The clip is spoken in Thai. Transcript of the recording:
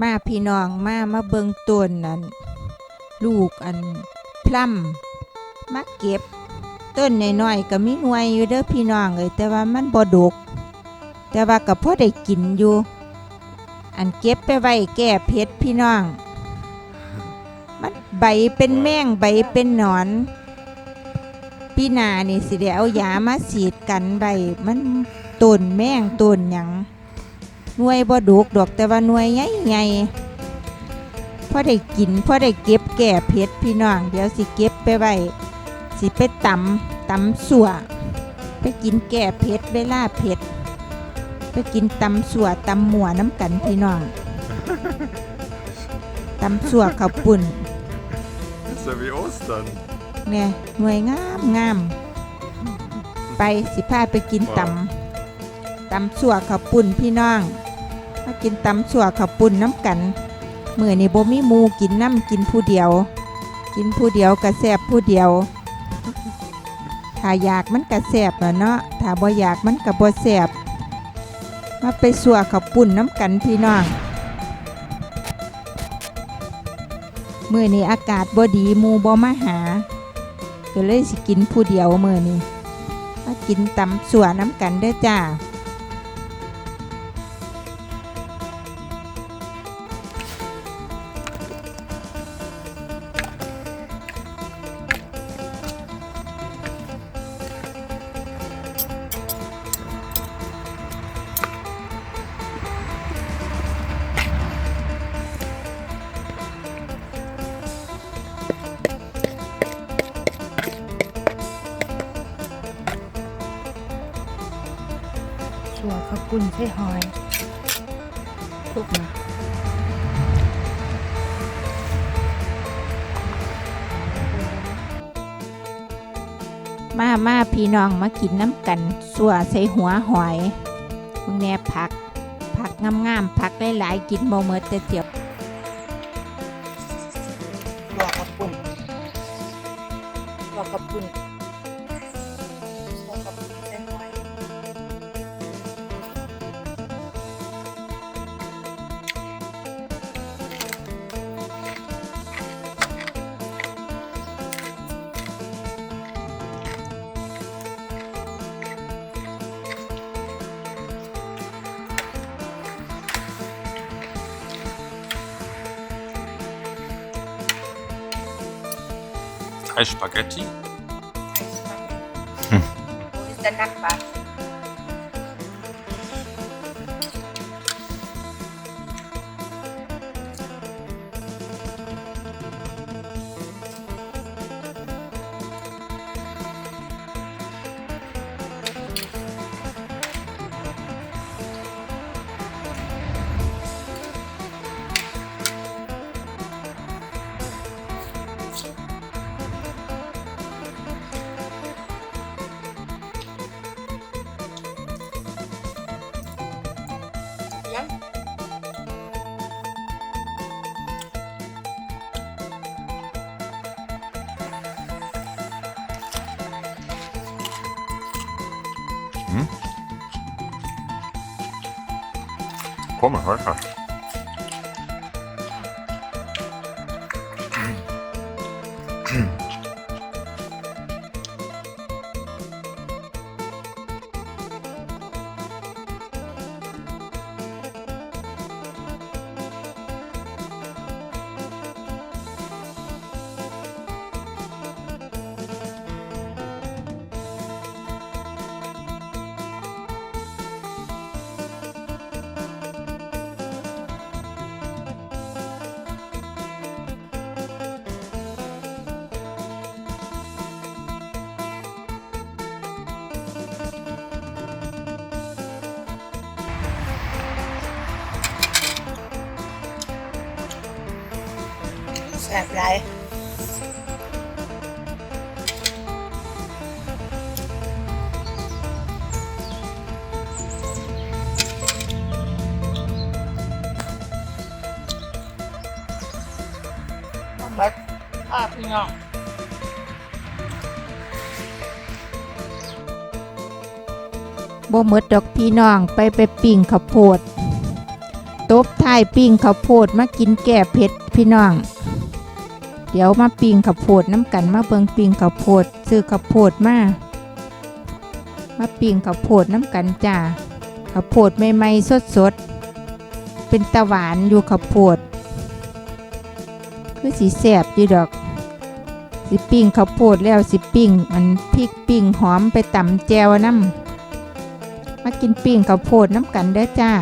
มาพี่น้องมามาเบิงต้นนั้นลูกอันพลัมมาเก็บ ต้นน้อยๆก็มีหน่วยอยู่เด้อพี่น้องเอ้ยแต่ว่ามันบ่ดก แต่ว่าก็พอได้กินอยู่ อันเก็บไปไว้แก้เผ็ดพี่น้อง มันใบเป็นแมงใบเป็นหนอนปีหน้านี่สิได้เอายามาฉีดกันใบมันต้นแมงต้นหยัง หน่วยบ่ดกดอกแต่ว่าหน่วยใหญ่ๆพอได้กินพอได้เก็บแก่เผ็ดพี่น้องเดี๋ยวสิเก็บไปไว้สิไปตำตำสัวไปกินแก่เผ็ดเวลาเผ็ดไปกินตำสัวตำหมัวน้ำกันพี่น้องตำสัวข้าวปุ่น Das ist ja wie Ostern. เนี่ยหน่วยงามงามไปสิพาไปกินตำตำสัวข้าวปุ่นพี่น้อง มากินตำสัวข้าวปุ่นน้ำกันเมื่อนี่บ่มีมูกินน้ำกินผู้เดียว กินผู้เดียวกระแสบผู้เดียวถ้าอยากมันกระแสบแล้วเนาะถ้าบ่อยากมันกระบ่แสบมาไปสัวข้าวปุ่นน้ำกันพี่น้องเมื่อนี้อากาศบ่ดีมูบ่มาหาก็เลยสิกินผู้เดียวเมื้อนี้มากินตำสัวน้ำกันเด้อจ้า ชัวขอบคุณใช่หอยทุกนะมามาพี่น้องมากินน้ำกันสัวใส่หัวหอยมึงแน่ผัก ผักงามๆผักหลายๆกินบ่เมดแต่เจียวชัวขอบคุณชัวขอบคุณ Drei Spaghetti. โอ้ยจะ Form. แสบไรบัดภาพพี่น้องบ่หมดดอกพี่น้องไปไปปิ่งข้าวโพด ตบท้ายปิ้งข้าวโพดมากินแก่เผ็ดพี่น้อง เดี๋ยวมาปิ้งข้าวโพดน้ำกันมาเบิงปิ้งข้าวโพดซื้อข้าวโพดมามาปิ้งข้าวโพดน้ำกันจ้าข้าวโพดใหม่ๆสดๆเป็นตะหวานอยู่ข้าวโพด คือสีแสบอยู่ดอกสิปิ้งข้าวโพดแล้วสิปิ้งอันพริกปิ้งหอมไปตำแจวน้ำมากินปิ้งข้าวโพดน้ำกันเด้อจ้า